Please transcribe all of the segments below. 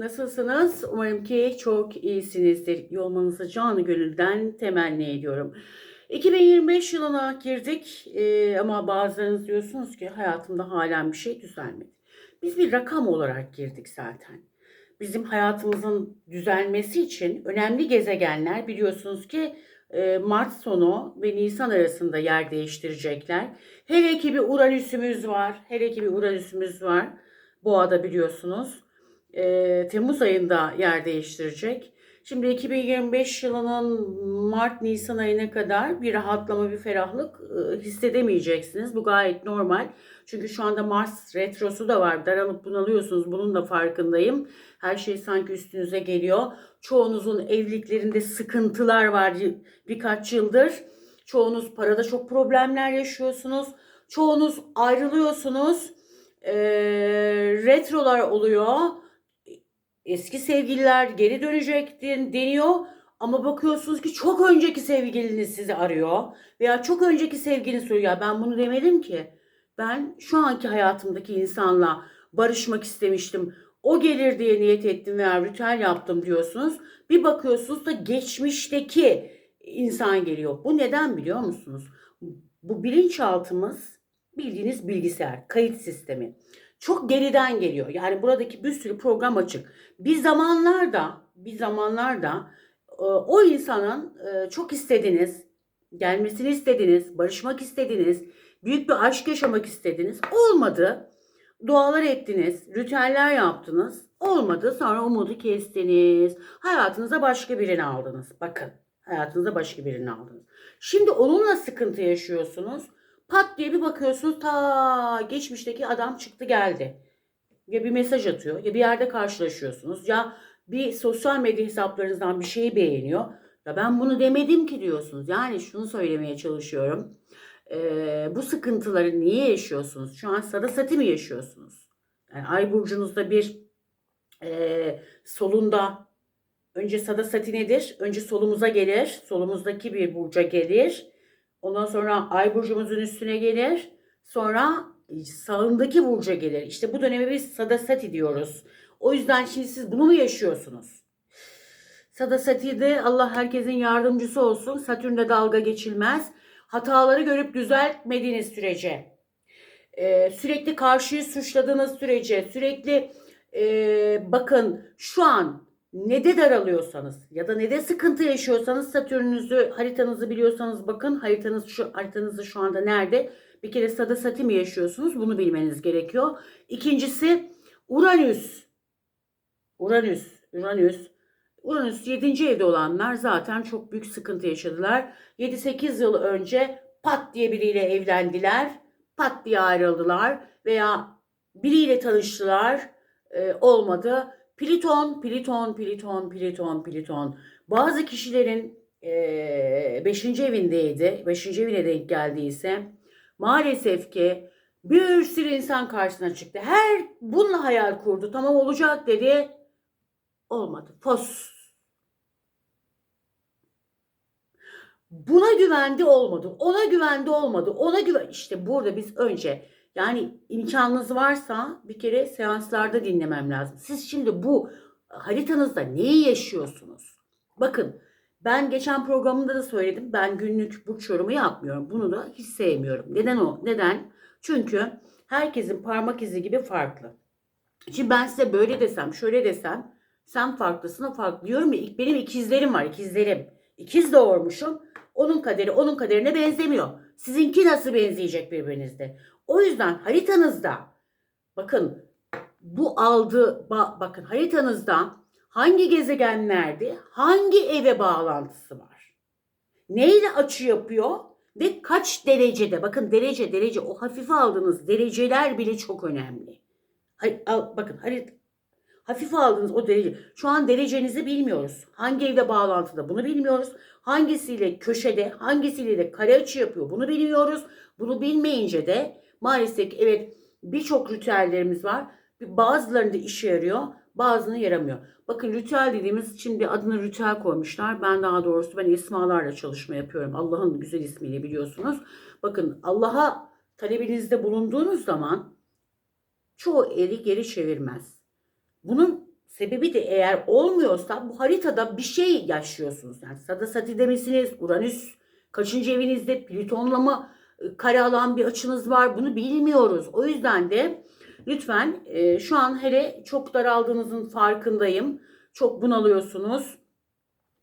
Nasılsınız? Umarım ki çok iyisinizdir. İyi olmanızı canı gönülden temenni ediyorum. 2025 yılına girdik Ee, ama bazılarınız diyorsunuz ki hayatımda halen bir şey düzelmedi. Biz bir rakam olarak girdik zaten. Bizim hayatımızın düzelmesi için önemli gezegenler biliyorsunuz ki e, Mart sonu ve Nisan arasında yer değiştirecekler. Hele ki bir Uranüs'ümüz var. Hele ki bir Uranüs'ümüz var. Boğa'da biliyorsunuz e, Temmuz ayında yer değiştirecek. Şimdi 2025 yılının Mart-Nisan ayına kadar bir rahatlama, bir ferahlık e, hissedemeyeceksiniz. Bu gayet normal. Çünkü şu anda Mars retrosu da var. Daralıp bunalıyorsunuz. Bunun da farkındayım. Her şey sanki üstünüze geliyor. Çoğunuzun evliliklerinde sıkıntılar var birkaç yıldır. Çoğunuz parada çok problemler yaşıyorsunuz. Çoğunuz ayrılıyorsunuz. E, retrolar oluyor eski sevgililer geri dönecek den- deniyor. Ama bakıyorsunuz ki çok önceki sevgiliniz sizi arıyor. Veya çok önceki sevgiliniz soruyor ben bunu demedim ki. Ben şu anki hayatımdaki insanla barışmak istemiştim. O gelir diye niyet ettim veya ritüel yaptım diyorsunuz. Bir bakıyorsunuz da geçmişteki insan geliyor. Bu neden biliyor musunuz? Bu bilinçaltımız bildiğiniz bilgisayar kayıt sistemi çok geriden geliyor. Yani buradaki bir sürü program açık. Bir zamanlarda, bir zamanlarda e, o insanın e, çok istediniz, gelmesini istediniz, barışmak istediniz, büyük bir aşk yaşamak istediniz. Olmadı. Dualar ettiniz, ritüeller yaptınız. Olmadı. Sonra umudu kestiniz. Hayatınıza başka birini aldınız. Bakın, hayatınıza başka birini aldınız. Şimdi onunla sıkıntı yaşıyorsunuz. Pat diye bir bakıyorsunuz ta geçmişteki adam çıktı geldi. Ya bir mesaj atıyor ya bir yerde karşılaşıyorsunuz ya bir sosyal medya hesaplarınızdan bir şeyi beğeniyor. Ya ben bunu demedim ki diyorsunuz. Yani şunu söylemeye çalışıyorum. Ee, bu sıkıntıları niye yaşıyorsunuz? Şu an sarasati mi yaşıyorsunuz? Yani ay burcunuzda bir e, solunda önce sadasati nedir? Önce solumuza gelir. Solumuzdaki bir burca gelir. Ondan sonra ay burcumuzun üstüne gelir. Sonra sağındaki burca gelir. İşte bu döneme biz sadasati diyoruz. O yüzden şimdi siz bunu mu yaşıyorsunuz? Sadasati'de Allah herkesin yardımcısı olsun. Satürn'de dalga geçilmez. Hataları görüp düzeltmediğiniz sürece, e, sürekli karşıyı suçladığınız sürece, sürekli e, bakın şu an ne de daralıyorsanız ya da ne de sıkıntı yaşıyorsanız Satürn'ünüzü haritanızı biliyorsanız bakın haritanız şu haritanızı şu anda nerede? Bir kere sadasati mi yaşıyorsunuz? Bunu bilmeniz gerekiyor. İkincisi Uranüs. Uranüs, Uranüs. Uranüs 7. evde olanlar zaten çok büyük sıkıntı yaşadılar. 7-8 yıl önce pat diye biriyle evlendiler. Pat diye ayrıldılar veya biriyle tanıştılar. Ee, olmadı. Pliton, Pliton, Pliton, Pliton, Pliton. Bazı kişilerin 5. evindeydi. 5. evine denk geldiyse maalesef ki bir sürü insan karşısına çıktı. Her bununla hayal kurdu. Tamam olacak dedi. Olmadı. Fos. Buna güvendi olmadı. Ona güvendi olmadı. Ona güven işte burada biz önce yani imkanınız varsa bir kere seanslarda dinlemem lazım. Siz şimdi bu haritanızda neyi yaşıyorsunuz? Bakın ben geçen programında da söyledim. Ben günlük burç yorumu yapmıyorum. Bunu da hiç sevmiyorum. Neden o? Neden? Çünkü herkesin parmak izi gibi farklı. Şimdi ben size böyle desem, şöyle desem sen farklısın, o farklı diyorum ya. Benim ikizlerim var, ikizlerim. İkiz doğurmuşum. Onun kaderi onun kaderine benzemiyor. Sizinki nasıl benzeyecek birbirinizde? O yüzden haritanızda bakın bu aldı ba- bakın haritanızda hangi gezegenlerde hangi eve bağlantısı var? Neyle açı yapıyor ve kaç derecede? Bakın derece derece o hafife aldığınız dereceler bile çok önemli. Al- bakın harit hafife aldığınız o derece. Şu an derecenizi bilmiyoruz. Hangi evde bağlantıda bunu bilmiyoruz. Hangisiyle köşede, hangisiyle de kare açı yapıyor bunu bilmiyoruz. Bunu bilmeyince de maalesef evet birçok ritüellerimiz var. Bazılarında işe yarıyor, bazılarına yaramıyor. Bakın ritüel dediğimiz şimdi adını ritüel koymuşlar. Ben daha doğrusu ben ismalarla çalışma yapıyorum. Allah'ın güzel ismiyle biliyorsunuz. Bakın Allah'a talebinizde bulunduğunuz zaman çoğu eli geri çevirmez. Bunun Sebebi de eğer olmuyorsa bu haritada bir şey yaşıyorsunuz. Yani Sada Sati'de misiniz? Uranüs kaçıncı evinizde? Plüton'la mı kare alan bir açınız var? Bunu bilmiyoruz. O yüzden de lütfen e, şu an hele çok daraldığınızın farkındayım. Çok bunalıyorsunuz.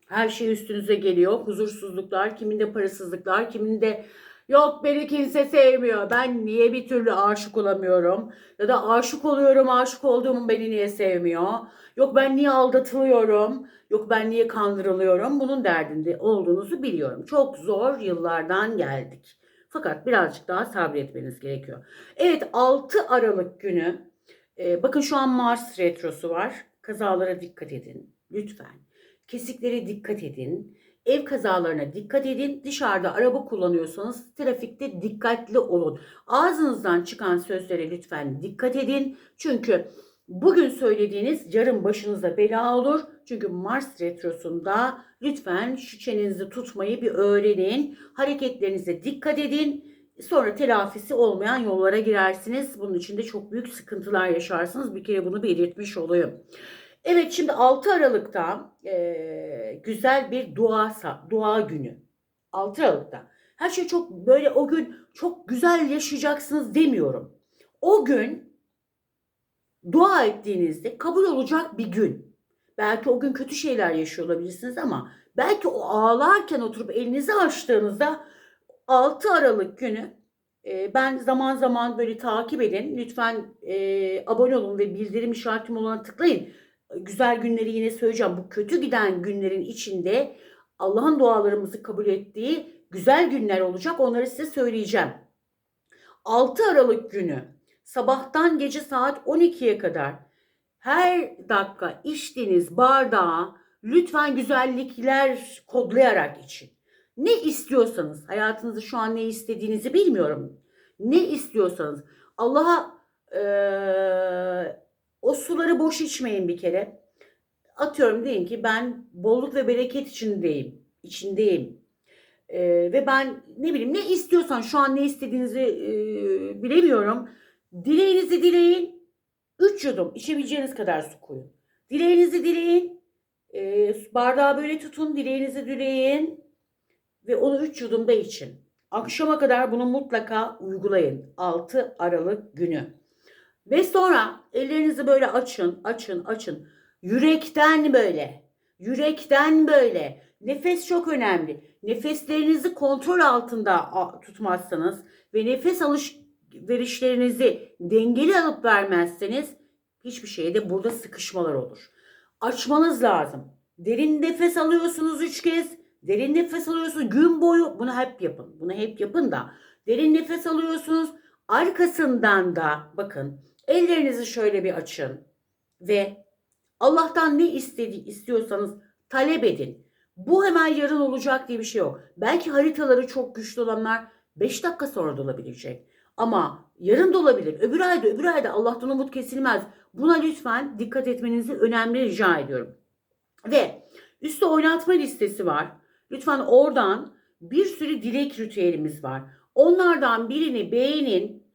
Her şey üstünüze geliyor. Huzursuzluklar, kiminde parasızlıklar, kiminde yok beni kimse sevmiyor. Ben niye bir türlü aşık olamıyorum? Ya da aşık oluyorum, aşık olduğum beni niye sevmiyor? Yok ben niye aldatılıyorum? Yok ben niye kandırılıyorum? Bunun derdinde olduğunuzu biliyorum. Çok zor yıllardan geldik. Fakat birazcık daha sabretmeniz gerekiyor. Evet 6 Aralık günü e, bakın şu an Mars retrosu var. Kazalara dikkat edin lütfen. Kesiklere dikkat edin. Ev kazalarına dikkat edin. Dışarıda araba kullanıyorsanız trafikte dikkatli olun. Ağzınızdan çıkan sözlere lütfen dikkat edin. Çünkü bugün söylediğiniz yarın başınıza bela olur. Çünkü Mars retrosunda lütfen şu çenenizi tutmayı bir öğrenin. Hareketlerinize dikkat edin. Sonra telafisi olmayan yollara girersiniz. Bunun için de çok büyük sıkıntılar yaşarsınız. Bir kere bunu belirtmiş olayım. Evet şimdi 6 Aralık'ta e, güzel bir dua dua günü. 6 Aralık'ta. Her şey çok böyle o gün çok güzel yaşayacaksınız demiyorum. O gün dua ettiğinizde kabul olacak bir gün. Belki o gün kötü şeyler yaşıyor olabilirsiniz ama belki o ağlarken oturup elinizi açtığınızda 6 Aralık günü e, ben zaman zaman böyle takip edin. Lütfen e, abone olun ve bildirim işaretim olana tıklayın güzel günleri yine söyleyeceğim. Bu kötü giden günlerin içinde Allah'ın dualarımızı kabul ettiği güzel günler olacak. Onları size söyleyeceğim. 6 Aralık günü sabahtan gece saat 12'ye kadar her dakika içtiğiniz bardağa lütfen güzellikler kodlayarak için. Ne istiyorsanız, hayatınızda şu an ne istediğinizi bilmiyorum. Ne istiyorsanız Allah'a ee, o suları boş içmeyin bir kere. Atıyorum deyin ki ben bolluk ve bereket içindeyim. içindeyim. Ee, ve ben ne bileyim ne istiyorsan şu an ne istediğinizi e, bilemiyorum. Dileğinizi dileyin. Üç yudum içebileceğiniz kadar su koyun. Dileğinizi dileyin. E, bardağı böyle tutun. Dileğinizi dileyin. Ve onu üç yudumda için. Akşama kadar bunu mutlaka uygulayın. 6 Aralık günü. Ve sonra ellerinizi böyle açın, açın, açın. Yürekten böyle. Yürekten böyle. Nefes çok önemli. Nefeslerinizi kontrol altında tutmazsanız ve nefes alışverişlerinizi dengeli alıp vermezseniz hiçbir şeyde burada sıkışmalar olur. Açmanız lazım. Derin nefes alıyorsunuz üç kez. Derin nefes alıyorsunuz gün boyu. Bunu hep yapın. Bunu hep yapın da. Derin nefes alıyorsunuz. Arkasından da bakın Ellerinizi şöyle bir açın ve Allah'tan ne istedi istiyorsanız talep edin. Bu hemen yarın olacak diye bir şey yok. Belki haritaları çok güçlü olanlar 5 dakika sonra da olabilecek. Ama yarın da olabilir. Öbür ayda öbür ayda Allah'tan umut kesilmez. Buna lütfen dikkat etmenizi önemli rica ediyorum. Ve üstte oynatma listesi var. Lütfen oradan bir sürü dilek ritüelimiz var. Onlardan birini beğenin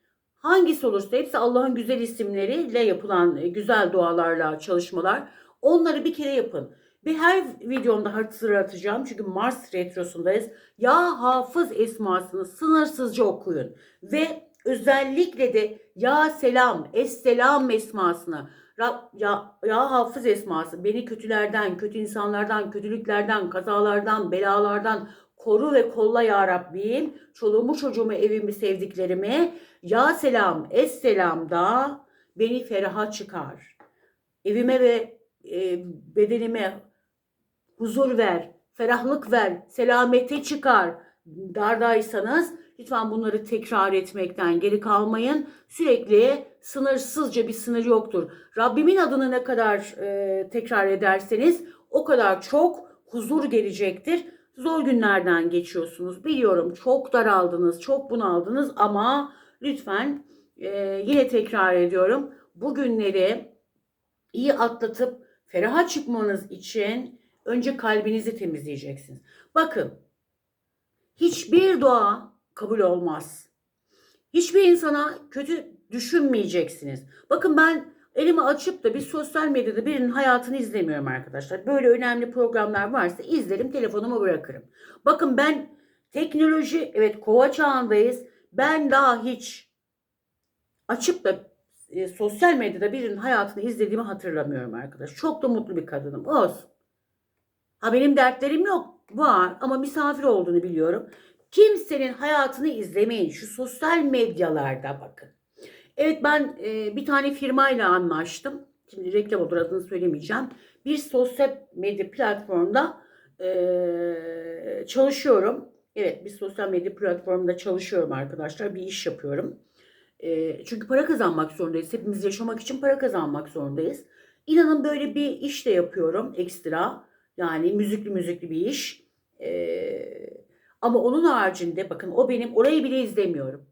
Hangisi olursa hepsi Allah'ın güzel isimleriyle yapılan e, güzel dualarla çalışmalar. Onları bir kere yapın. Ve her videomda hatırlatacağım çünkü Mars retrosundayız. Ya Hafız esmasını sınırsızca okuyun. Ve özellikle de Ya Selam, Esselam esmasını Rab, ya, ya hafız esması beni kötülerden, kötü insanlardan, kötülüklerden, kazalardan, belalardan koru ve kolla ya Rabbim. Çoluğumu, çocuğumu, evimi, sevdiklerimi ya selam, es selam da beni feraha çıkar. Evime ve e, bedenime huzur ver, ferahlık ver, selamete çıkar. Dardaysanız lütfen bunları tekrar etmekten geri kalmayın. Sürekli sınırsızca bir sınır yoktur. Rabbimin adını ne kadar e, tekrar ederseniz o kadar çok huzur gelecektir. Zor günlerden geçiyorsunuz. Biliyorum çok daraldınız, çok bunaldınız ama lütfen e, yine tekrar ediyorum. Bu günleri iyi atlatıp feraha çıkmanız için önce kalbinizi temizleyeceksiniz. Bakın hiçbir dua kabul olmaz. Hiçbir insana kötü düşünmeyeceksiniz. Bakın ben elimi açıp da bir sosyal medyada birinin hayatını izlemiyorum arkadaşlar. Böyle önemli programlar varsa izlerim, telefonumu bırakırım. Bakın ben teknoloji, evet kova çağındayız. Ben daha hiç açıp da e, sosyal medyada birinin hayatını izlediğimi hatırlamıyorum arkadaş. Çok da mutlu bir kadınım. Olsun. Ha benim dertlerim yok. Var ama misafir olduğunu biliyorum. Kimsenin hayatını izlemeyin. Şu sosyal medyalarda bakın. Evet ben e, bir tane firmayla anlaştım. Şimdi reklam olur adını söylemeyeceğim. Bir sosyal medya platformunda e, çalışıyorum. Evet bir sosyal medya platformunda çalışıyorum arkadaşlar. Bir iş yapıyorum. E, çünkü para kazanmak zorundayız. Hepimiz yaşamak için para kazanmak zorundayız. İnanın böyle bir iş de yapıyorum ekstra. Yani müzikli müzikli bir iş. Ee, ama onun haricinde bakın o benim orayı bile izlemiyorum.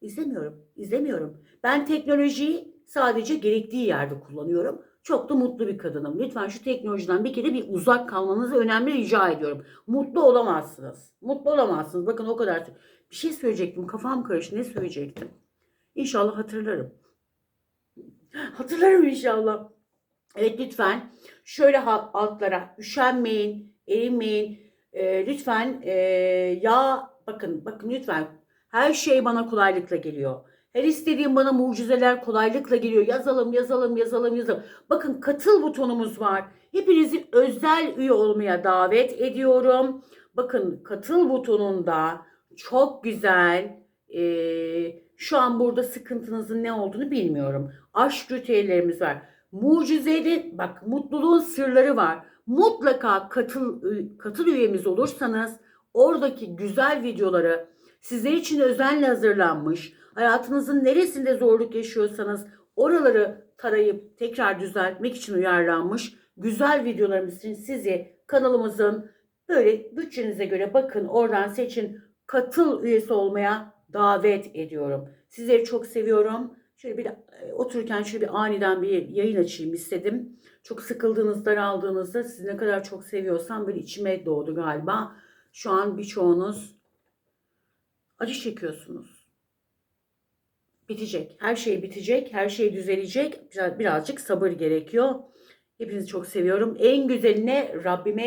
İzlemiyorum. izlemiyorum. Ben teknolojiyi sadece gerektiği yerde kullanıyorum. Çok da mutlu bir kadınım. Lütfen şu teknolojiden bir kere bir uzak kalmanızı önemli rica ediyorum. Mutlu olamazsınız. Mutlu olamazsınız. Bakın o kadar. Bir şey söyleyecektim. Kafam karıştı. Ne söyleyecektim? İnşallah hatırlarım. Hatırlarım inşallah. Evet lütfen şöyle altlara üşenmeyin, erinmeyin. Ee, lütfen ee, ya bakın bakın lütfen her şey bana kolaylıkla geliyor. Her istediğim bana mucizeler kolaylıkla geliyor. Yazalım, yazalım, yazalım, yazalım. Bakın katıl butonumuz var. Hepinizi özel üye olmaya davet ediyorum. Bakın katıl butonunda çok güzel. ee, şu an burada sıkıntınızın ne olduğunu bilmiyorum. Aşk ritüellerimiz var. Mucizeli bak mutluluğun sırları var. Mutlaka katıl katıl üyemiz olursanız oradaki güzel videoları sizler için özenle hazırlanmış. Hayatınızın neresinde zorluk yaşıyorsanız oraları tarayıp tekrar düzeltmek için uyarlanmış güzel videolarımız için sizi kanalımızın böyle bütçenize göre bakın oradan seçin katıl üyesi olmaya davet ediyorum. Sizleri çok seviyorum. Şöyle bir e, otururken şöyle bir aniden bir yayın açayım istedim. Çok sıkıldığınız, daraldığınızda sizi ne kadar çok seviyorsam böyle içime doğdu galiba. Şu an birçoğunuz acı çekiyorsunuz. Bitecek. Her şey bitecek. Her şey düzelecek. Biraz, birazcık sabır gerekiyor. Hepinizi çok seviyorum. En güzeline Rabbime